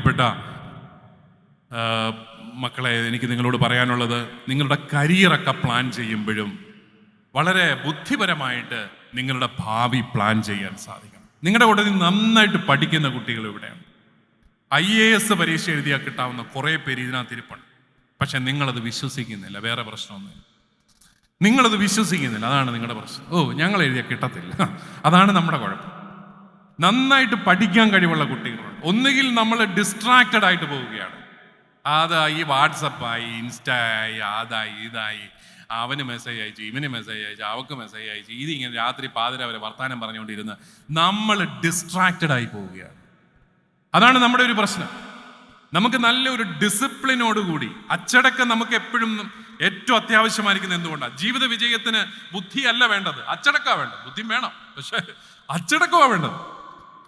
പ്രിയപ്പെട്ട മക്കളെ എനിക്ക് നിങ്ങളോട് പറയാനുള്ളത് നിങ്ങളുടെ കരിയറൊക്കെ പ്ലാൻ ചെയ്യുമ്പോഴും വളരെ ബുദ്ധിപരമായിട്ട് നിങ്ങളുടെ ഭാവി പ്ലാൻ ചെയ്യാൻ സാധിക്കണം. നിങ്ങളുടെ കൂടെ നന്നായിട്ട് പഠിക്കുന്ന കുട്ടികൾ ഇവിടെയാണ് ഐ എ എസ് പരീക്ഷ എഴുതിയാൽ കിട്ടാവുന്ന കുറേ പേര് ഇതിനകത്ത് ഇരിപ്പുണ്ട്. പക്ഷെ നിങ്ങളത് വിശ്വസിക്കുന്നില്ല വേറെ പ്രശ്നമൊന്നുമില്ല. നിങ്ങളത് വിശ്വസിക്കുന്നില്ല അതാണ് നിങ്ങളുടെ പ്രശ്നം. ഓ ഞങ്ങൾ എഴുതിയാൽ കിട്ടത്തില്ല. അതാണ് നമ്മുടെ കുഴപ്പം. നന്നായിട്ട് പഠിക്കാൻ കഴിവുള്ള കുട്ടികളുണ്ട്. ഒന്നുകിൽ നമ്മൾ ഡിസ്ട്രാക്റ്റഡ് ആയിട്ട് പോവുകയാണ്. അതായി വാട്സപ്പായി ഇൻസ്റ്റായി അതായി ഇതായി. അവന് മെസ്സേജ് അയച്ചു ഇവന് മെസ്സേജ് അയച്ചു അവക്ക് മെസ്സേജ് അയച്ചു. ഇതിങ്ങനെ രാത്രി പാതിര വരെ വർത്തമാനം പറഞ്ഞുകൊണ്ടിരുന്ന് നമ്മൾ ഡിസ്ട്രാക്റ്റഡ് ആയി പോവുകയാണ്. അതാണ് നമ്മുടെ ഒരു പ്രശ്നം. നമുക്ക് നല്ലൊരു ഡിസിപ്ലിനോടുകൂടി അച്ചടക്കം നമുക്ക് എപ്പോഴും ഏറ്റവും അത്യാവശ്യമായിരിക്കുന്നത് എന്തുകൊണ്ടാണ്? ജീവിത വിജയത്തിന് ബുദ്ധിയല്ല വേണ്ടത്. അച്ചടക്കമാണ് വേണ്ടത്. ബുദ്ധി വേണം. പക്ഷേ അച്ചടക്കമാണ് വേണ്ടത്.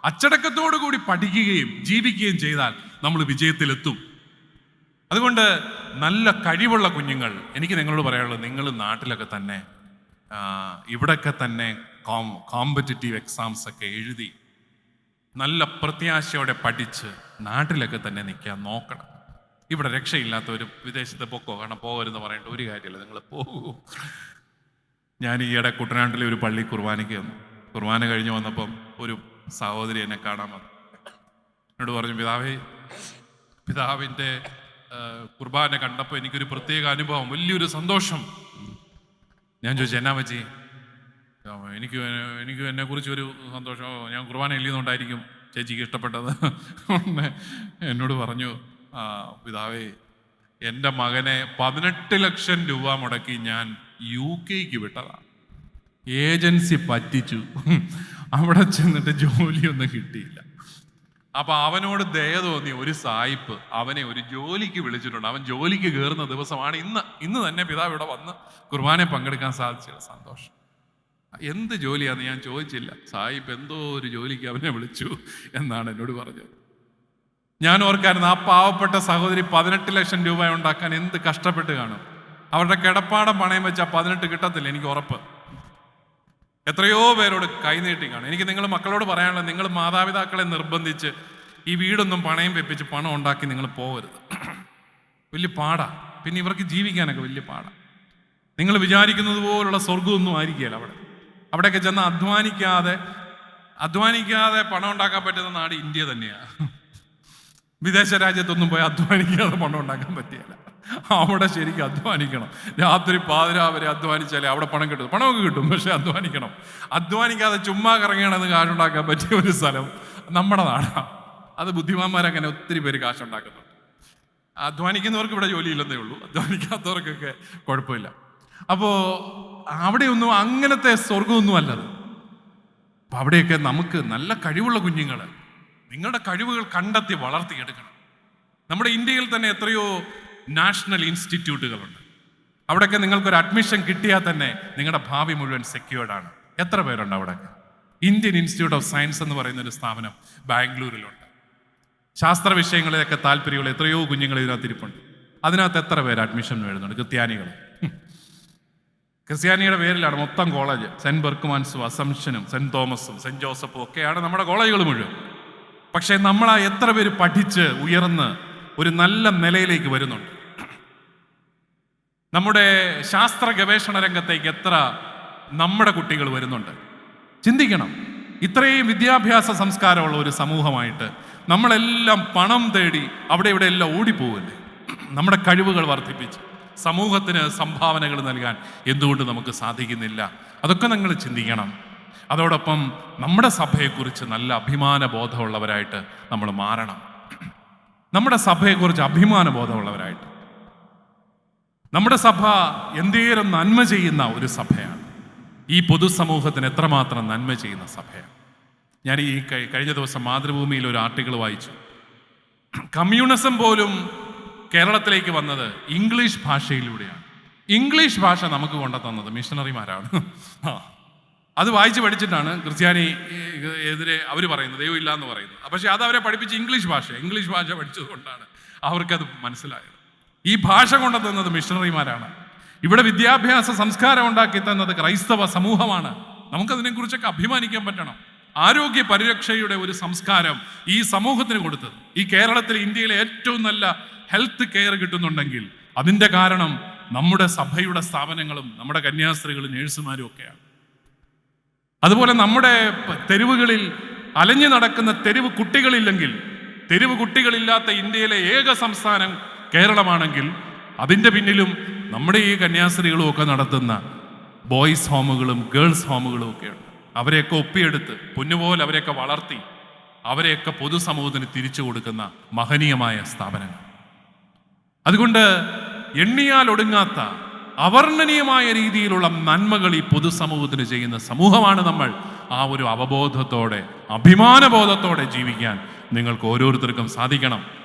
അച്ചടക്കത്തോടു കൂടി പഠിക്കുകയും ജീവിക്കുകയും ചെയ്താൽ നമ്മൾ വിജയത്തിലെത്തും. അതുകൊണ്ട് നല്ല കഴിവുള്ള കുഞ്ഞുങ്ങൾ എനിക്ക് നിങ്ങളോട് പറയാനുള്ളത് നിങ്ങൾ നാട്ടിലൊക്കെ തന്നെ ഇവിടൊക്കെ തന്നെ കോമ്പറ്റിറ്റീവ് എക്സാംസ് ഒക്കെ എഴുതി നല്ല പ്രത്യാശയോടെ പഠിച്ച് നാട്ടിലൊക്കെ തന്നെ നിൽക്കാൻ നോക്കണം. ഇവിടെ ഒരു വിദേശത്തെ പൊക്കോ കാരണം പോകരുതെന്ന് പറയേണ്ട ഒരു കാര്യമില്ല നിങ്ങൾ പോകൂ. ഞാൻ ഈയിടെ കുട്ടനാട്ടിലെ ഒരു പള്ളി കുർബാനയ്ക്ക് വന്നു. കുർബാന കഴിഞ്ഞ് വന്നപ്പം ഒരു സഹോദരി എന്നെ കാണാൻ വന്നു. എന്നോട് പറഞ്ഞു പിതാവേ പിതാവിന്റെ കുർബാന കണ്ടപ്പോൾ എനിക്കൊരു പ്രത്യേക അനുഭവം വലിയൊരു സന്തോഷം. ഞാൻ ചോദിച്ചു എന്നാ പറ്റി എനിക്ക് എനിക്ക് എന്നെ കുറിച്ച് ഒരു സന്തോഷം ഞാൻ കുർബാന എഴുതിയതുകൊണ്ടായിരിക്കും ചേച്ചിക്ക് ഇഷ്ടപ്പെട്ടത്. എന്നോട് പറഞ്ഞു പിതാവേ എന്റെ മകനെ പതിനെട്ട് ലക്ഷം രൂപ മുടക്കി ഞാൻ യു കെക്ക് വിട്ടതാണ് ഏജൻസി പറ്റിച്ചു. അവിടെ ചെന്നിട്ട് ജോലിയൊന്നും കിട്ടിയില്ല. അപ്പൊ അവനോട് ദയ തോന്നി ഒരു സായിപ്പ് അവനെ ഒരു ജോലിക്ക് വിളിച്ചിട്ടുണ്ട്. അവൻ ജോലിക്ക് കയറുന്ന ദിവസമാണ് ഇന്ന്. ഇന്ന് തന്നെ പിതാവ് ഇവിടെ വന്ന് കുർബാനെ പങ്കെടുക്കാൻ സാധിച്ചത് സന്തോഷം. എന്ത് ജോലിയാന്ന് ഞാൻ ചോദിച്ചില്ല. സായിപ്പ് എന്തോ ഒരു ജോലിക്ക് അവനെ വിളിച്ചു എന്നാണ് എന്നോട് പറഞ്ഞത്. ഞാൻ ഓർക്കായിരുന്നു ആ പാവപ്പെട്ട സഹോദരി പതിനെട്ട് ലക്ഷം രൂപ ഉണ്ടാക്കാൻ എന്ത് കഷ്ടപ്പെട്ട് കാണും. അവരുടെ കിടപ്പാടം പണയം വെച്ചാൽ പതിനെട്ട് കിട്ടത്തില്ല എനിക്ക് ഉറപ്പ്. എത്രയോ പേരോട് കൈനീട്ടി കാണും എനിക്ക് നിങ്ങൾ മക്കളോട് പറയാനുള്ളത് നിങ്ങൾ മാതാപിതാക്കളെ നിർബന്ധിച്ച് ഈ വീടൊന്നും പണയം വെപ്പിച്ച് പണം ഉണ്ടാക്കി നിങ്ങൾ പോകരുത് വലിയ പാടാ. പിന്നെ ഇവർക്ക് ജീവിക്കാനൊക്കെ വലിയ പാടാ. നിങ്ങൾ വിചാരിക്കുന്നത് പോലുള്ള സ്വർഗമൊന്നും ആയിരിക്കുകയില്ല അവിടെ. അവിടെയൊക്കെ ചെന്ന് അധ്വാനിക്കാതെ അധ്വാനിക്കാതെ പണം ഉണ്ടാക്കാൻ പറ്റുന്ന നാട് ഇന്ത്യ തന്നെയാണ് വിദേശ രാജ്യത്തൊന്നും പോയി അധ്വാനിക്കാതെ പണം ഉണ്ടാക്കാൻ പറ്റിയല്ല. അവിടെ ശരിക്കും അധ്വാനിക്കണം. രാത്രി പാതിരാവരെ അധ്വാനിച്ചാലേ അവിടെ പണം കിട്ടും. പണമൊക്കെ കിട്ടും പക്ഷെ അധ്വാനിക്കണം. അധ്വാനിക്കാതെ ചുമ്മാ കറങ്ങണമെന്ന് കാശുണ്ടാക്കാൻ പറ്റിയ ഒരു സ്ഥലം നമ്മുടെ നാടാണ് അത് ബുദ്ധിമാന്മാരങ്ങനെ ഒത്തിരി പേര് കാശുണ്ടാക്കുന്നുണ്ട്. അധ്വാനിക്കുന്നവർക്ക് ഇവിടെ ജോലിയില്ലെന്നേ ഉള്ളൂ. അധ്വാനിക്കാത്തവർക്കൊക്കെ കുഴപ്പമില്ല. അപ്പോൾ അവിടെയൊന്നും അങ്ങനത്തെ സ്വർഗമൊന്നും അല്ലത്. അപ്പം അവിടെയൊക്കെ നമുക്ക് നല്ല കഴിവുള്ള കുഞ്ഞുങ്ങൾ നിങ്ങളുടെ കഴിവുകൾ കണ്ടെത്തി വളർത്തിയെടുക്കണം. നമ്മുടെ ഇന്ത്യയിൽ തന്നെ എത്രയോ നാഷണൽ ഇൻസ്റ്റിറ്റ്യൂട്ടുകളുണ്ട്. അവിടെയൊക്കെ നിങ്ങൾക്കൊരു അഡ്മിഷൻ കിട്ടിയാൽ തന്നെ നിങ്ങളുടെ ഭാവി മുഴുവൻ സെക്യൂർഡ് ആണ്. എത്ര പേരുണ്ട് അവിടെ ഇന്ത്യൻ ഇൻസ്റ്റിറ്റ്യൂട്ട് ഓഫ് സയൻസ് എന്ന് പറയുന്ന ഒരു സ്ഥാപനം ബാംഗ്ലൂരിലുണ്ട്. ശാസ്ത്ര വിഷയങ്ങളിലൊക്കെ താല്പര്യമുള്ള എത്രയോ കുഞ്ഞുങ്ങൾ ഇതിനകത്ത് ഇരിപ്പുണ്ട്. അതിനകത്ത് എത്ര പേര് അഡ്മിഷൻ എഴുതുന്നുണ്ട്? ക്രിസ്ത്യാനികൾ. ക്രിസ്ത്യാനിയുടെ പേരിലാണ് മൊത്തം കോളേജ് സെന്റ് ബെർക്കുമാൻസും അസംഷനും സെന്റ് തോമസും സെന്റ് ജോസഫും ഒക്കെയാണ് നമ്മുടെ കോളേജുകൾ മുഴുവൻ. പക്ഷേ നമ്മൾ ആ എത്ര പേര് പഠിച്ച് ഉയർന്ന് ഒരു നല്ല നിലയിലേക്ക് വരുന്നുണ്ട്. നമ്മുടെ ശാസ്ത്ര ഗവേഷണ രംഗത്തേക്ക് എത്ര നമ്മുടെ കുട്ടികൾ വരുന്നുണ്ട്. ചിന്തിക്കണം. ഇത്രയും വിദ്യാഭ്യാസ സംസ്കാരമുള്ള ഒരു സമൂഹമായിട്ട് നമ്മളെല്ലാം പണം തേടി അവിടെ ഇവിടെ എല്ലാം ഓടിപ്പോവല്ലേ? നമ്മുടെ കഴിവുകൾ വർദ്ധിപ്പിച്ച് സമൂഹത്തിന് സംഭാവനകൾ നൽകാൻ എന്തുകൊണ്ട് നമുക്ക് സാധിക്കുന്നില്ല? അതൊക്കെ നിങ്ങൾ ചിന്തിക്കണം. അതോടൊപ്പം നമ്മുടെ സഭയെക്കുറിച്ച് നല്ല അഭിമാന ബോധമുള്ളവരായിട്ട് നമ്മൾ മാറണം. നമ്മുടെ സഭയെക്കുറിച്ച് അഭിമാനബോധമുള്ളവരായിട്ട്. നമ്മുടെ സഭ എന്തേലും നന്മ ചെയ്യുന്ന ഒരു സഭയാണ്. ഈ പൊതുസമൂഹത്തിന് എത്രമാത്രം നന്മ ചെയ്യുന്ന സഭയാണ്. ഞാൻ ഈ കഴിഞ്ഞ ദിവസം മാതൃഭൂമിയിൽ ഒരു ആർട്ടിക്കിൾ വായിച്ചു. കമ്മ്യൂണിസം പോലും കേരളത്തിലേക്ക് വന്നത് ഇംഗ്ലീഷ് ഭാഷയിലൂടെയാണ്. ഇംഗ്ലീഷ് ഭാഷ നമുക്ക് കൊണ്ടുതന്നത് മിഷണറിമാരാണ്. ആ. അത് വായിച്ച് പഠിച്ചിട്ടാണ് ക്രിസ്ത്യാനി എതിരെ അവർ പറയുന്നത് ദൈവം ഇല്ല എന്ന് പറയുന്നത്. പക്ഷേ അത് അവരെ പഠിപ്പിച്ച് ഇംഗ്ലീഷ് ഭാഷ ഇംഗ്ലീഷ് ഭാഷ പഠിച്ചത് കൊണ്ടാണ് അവർക്കത് മനസ്സിലായത്. ഈ ഭാഷ കൊണ്ടുതന്നത് മിഷണറിമാരാണ്. ഇവിടെ വിദ്യാഭ്യാസ സംസ്കാരം ഉണ്ടാക്കി തന്നത് ക്രൈസ്തവ സമൂഹമാണ്. നമുക്കതിനെക്കുറിച്ചൊക്കെ അഭിമാനിക്കാൻ പറ്റണം. ആരോഗ്യ പരിരക്ഷയുടെ ഒരു സംസ്കാരം ഈ സമൂഹത്തിന് കൊടുത്തത്. ഈ കേരളത്തിൽ ഇന്ത്യയിലെ ഏറ്റവും നല്ല ഹെൽത്ത് കെയർ കിട്ടുന്നുണ്ടെങ്കിൽ അതിന്റെ കാരണം നമ്മുടെ സഭയുടെ സ്ഥാപനങ്ങളും നമ്മുടെ കന്യാസ്ത്രീകളും നേഴ്സുമാരും ഒക്കെയാണ്. അതുപോലെ നമ്മുടെ തെരുവുകളിൽ അലഞ്ഞു നടക്കുന്ന തെരുവ് കുട്ടികളില്ലെങ്കിൽ തെരുവ് കുട്ടികളില്ലാത്ത ഇന്ത്യയിലെ ഏക സംസ്ഥാനം കേരളമാണെങ്കിൽ അതിന്റെ പിന്നിലും നമ്മുടെ ഈ കന്യാസ്ത്രീകളും ഒക്കെ നടത്തുന്ന ബോയ്സ് ഹോമുകളും ഗേൾസ് ഹോമുകളും ഒക്കെയുണ്ട്. അവരെയൊക്കെ ഒപ്പിയെടുത്ത് പൊന്നുപോലെ അവരെയൊക്കെ വളർത്തി അവരെയൊക്കെ പൊതുസമൂഹത്തിന് തിരിച്ചു കൊടുക്കുന്ന മഹനീയമായ സ്ഥാപനങ്ങൾ. അതുകൊണ്ട് എണ്ണിയാൽ ഒടുങ്ങാത്ത അവർണനീയമായ രീതിയിലുള്ള നന്മകൾ ഈ പൊതുസമൂഹത്തിന് ചെയ്യുന്ന സമൂഹമാണ് നമ്മൾ. ആ ഒരു അവബോധത്തോടെ അഭിമാനബോധത്തോടെ ജീവിക്കാൻ നിങ്ങൾക്ക് ഓരോരുത്തർക്കും സാധിക്കണം.